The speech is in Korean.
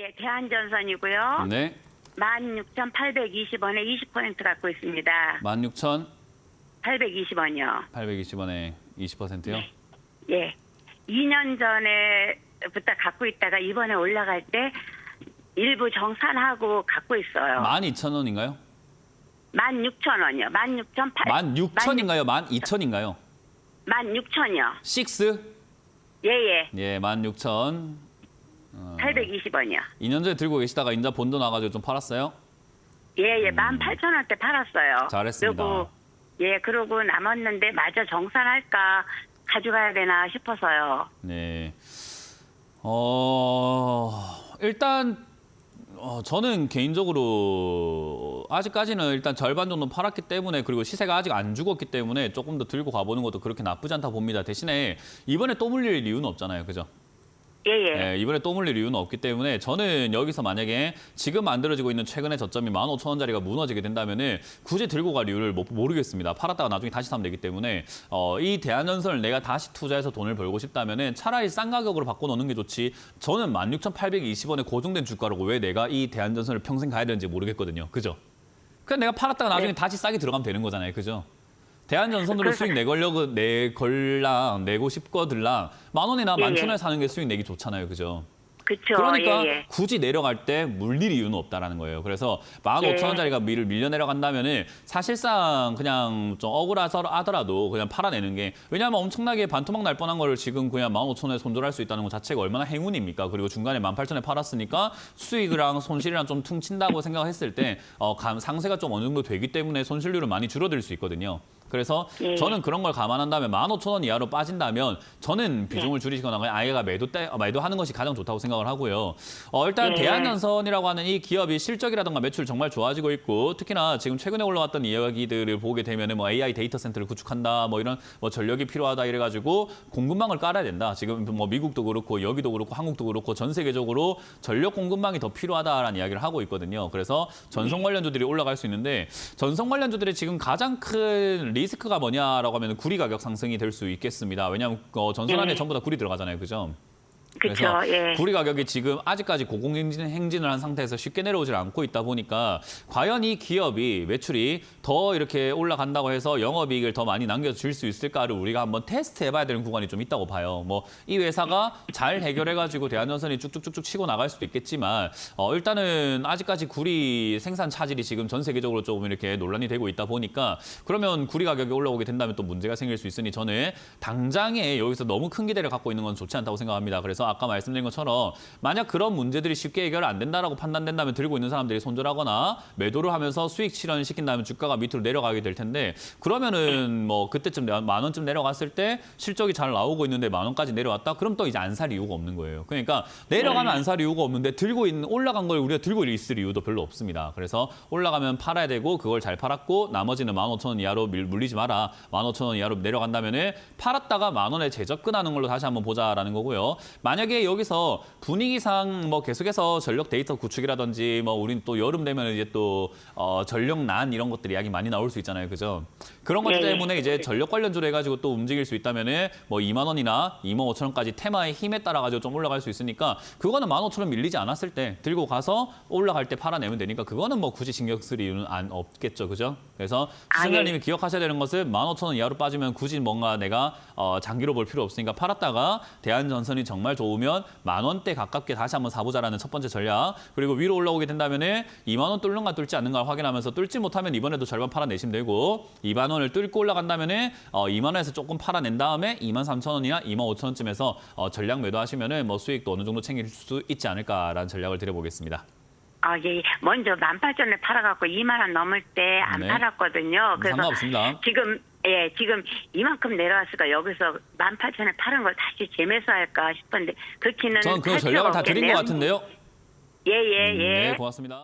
예, 대한전선이고요. 네. 16,820원에 20% 갖고 있습니다. 16,820원에 820원이요. 20%요? 예. 2년 전에부터 갖고 있다가 이번에 올라갈 때 일부 정산하고 갖고 있어요. 12,000원인가요? 16,000원이요. 16,800. 16,000인가요? 12,000인가요? 16,000이요. 6? 예, 예. 예, 16,000. 어, 820원이요. 2년 전에 들고 계시다가 인자 본도 나가지고 좀 팔았어요? 예, 예. 18,000원대 팔았어요. 음. 잘했습니다. 그리고 예, 그러고 남았는데 마저 정산할까 가져가야 되나 싶어서요. 네. 어, 일단, 어, 저는 개인적으로 아직까지는 일단 절반 정도 팔았기 때문에 그리고 시세가 아직 안 죽었기 때문에 조금 더 들고 가보는 것도 그렇게 나쁘지 않다 봅니다. 대신에 이번에 또 물릴 이유는 없잖아요. 그죠? 예, 예. 예, 이번에 또 물릴 이유는 없기 때문에 저는 여기서 만약에 지금 만들어지고 있는 최근의 저점이 15,000원짜리가 무너지게 된다면은 굳이 들고 갈 이유를 못- 모르겠습니다. 팔았다가 나중에 다시 사면 되기 때문에 어, 이 대한전선을 내가 다시 투자해서 돈을 벌고 싶다면은 차라리 싼 가격으로 바꿔놓는 게 좋지. 저는 16,820원에 고정된 주가라고 왜 내가 이 대한전선을 평생 가야 되는지 모르겠거든요. 그죠? 그냥 내가 팔았다가 나중에 네. 다시 싸게 들어가면 되는 거잖아요. 그죠? 대한전선으로 수익 내걸려고 내걸랑 내고 싶거들랑 만 원이나 예, 만 예. 천 원에 사는 게 수익 내기 좋잖아요. 그죠? 그쵸. 그러니까 예, 예. 굳이 내려갈 때 물릴 이유는 없다라는 거예요. 그래서 15,000원짜리가 밀을 밀려 내려간다면은 사실상 그냥 좀 억울하서 하더라도 그냥 팔아내는 게 왜냐하면 엄청나게 반토막 날 뻔한 거를 지금 그냥 15,000원에 손절할 수 있다는 것 자체가 얼마나 행운입니까? 그리고 중간에 18,000원에 팔았으니까 수익이랑 손실이랑 좀 퉁친다고 생각했을 때 어, 감- 상세가 좀 어느 정도 되기 때문에 손실률은 많이 줄어들 수 있거든요. 그래서 예. 저는 그런 걸 감안한다면 15,000원 이하로 빠진다면 저는 비중을 줄이시거나 그냥 아예가 매도 때 어, 매도하는 것이 가장 좋다고 생각을 하고요. 어, 일단 예. 대한전선이라고 하는 이 기업이 실적이라든가 매출 정말 좋아지고 있고 특히나 지금 최근에 올라왔던 이야기들을 보게 되면은 뭐 AI 데이터 센터를 구축한다 뭐 이런 뭐 전력이 필요하다 이래 가지고 공급망을 깔아야 된다. 지금 뭐 미국도 그렇고 여기도 그렇고 한국도 그렇고 전 세계적으로 전력 공급망이 더 필요하다라는 이야기를 하고 있거든요. 그래서 전선 관련주들이 올라갈 수 있는데 전선 관련주들이 지금 가장 큰 리스크가 뭐냐라고 하면 구리 가격 상승이 될 수 있겠습니다. 왜냐하면 어, 전선 안에 예. 전부 다 구리 들어가잖아요, 그죠? 그쵸. 그래서 예. 구리 가격이 지금 아직까지 고공행진 행진을 한 상태에서 쉽게 내려오질 않고 있다 보니까 과연 이 기업이 매출이 더 이렇게 올라간다고 해서 영업이익을 더 많이 남겨줄 수 있을까를 우리가 한번 테스트 해봐야 되는 구간이 좀 있다고 봐요. 뭐 이 회사가 잘 해결해가지고 대한전선이 쭉쭉쭉쭉 치고 나갈 수도 있겠지만 어, 일단은 아직까지 구리 생산 차질이 지금 전 세계적으로 조금 이렇게 논란이 되고 있다 보니까 그러면 구리 가격이 올라오게 된다면 또 문제가 생길 수 있으니 저는 당장에 여기서 너무 큰 기대를 갖고 있는 건 좋지 않다고 생각합니다. 그래서 아까 말씀드린 것처럼 만약 그런 문제들이 쉽게 해결 안 된다라고 판단된다면 들고 있는 사람들이 손절하거나 매도를 하면서 수익 실현을 시킨다면 주가가 밑으로 내려가게 될 텐데 그러면은 뭐 그때쯤 내- 만 원쯤 내려갔을 때 실적이 잘 나오고 있는데 만 원까지 내려왔다 그럼 또 이제 안 살 이유가 없는 거예요. 그러니까 내려가면 안 살 이유가 없는데 들고 있는 올라간 걸 우리가 들고 있을 이유도 별로 없습니다. 그래서 올라가면 팔아야 되고 그걸 잘 팔았고 나머지는 만 오천 원 이하로 밀- 물리지 마라. 만 오천 원 이하로 내려간다면은 팔았다가 만 원에 재접근하는 걸로 다시 한번 보자라는 거고요. 만약 에 여기서 분위기상 뭐 계속해서 전력 데이터 구축이라든지 뭐 우린 또 여름 되면 이제 또 어, 전력 난 이런 것들이 이야기 많이 나올 수 있잖아요. 그죠? 그런 것 예, 예. 때문에 이제 전력 관련주로 해가지고 또 움직일 수 있다면은 뭐 2만 원이나 2만 5천 원까지 테마의 힘에 따라 가지고 좀 올라갈 수 있으니까 그거는 1만 5천 원 밀리지 않았을 때 들고 가서 올라갈 때 팔아내면 되니까 그거는 뭐 굳이 신경 쓸 이유는 안 없겠죠, 그죠? 그래서 아, 시청자님이 예. 기억하셔야 되는 것은 1만 5천 원 이하로 빠지면 굳이 뭔가 내가 어, 장기로 볼 필요 없으니까 팔았다가 대한전선이 정말 좋 으면 만 원대 가깝게 다시 한번 사보자라는 첫 번째 전략. 그리고 위로 올라오게 된다면 은 2만 원 뚫는가 뚫지 않는가 확인하면서 뚫지 못하면 이번에도 절반 팔아내시면 되고 2만 원을 뚫고 올라간다면 은 어, 2만 원에서 조금 팔아낸 다음에 2만 3천 원이나 2만 5천 원쯤에서 어, 전략 매도하시면 은 뭐 수익도 어느 정도 챙길 수 있지 않을까라는 전략을 드려보겠습니다. 아, 예. 예. 먼저 18,000원에 팔아갖고 2만 원 넘을 때 안 네. 팔았거든요. 그래서 상관없습니다. 지금 예, 지금 이만큼 내려왔으니까 여기서 18,000원에 파는 걸 다시 재매수 할까 싶은데 그렇게는 저는 그할 전략을 다 드린 것. 같은데요. 예, 예, 예. 네, 고맙습니다.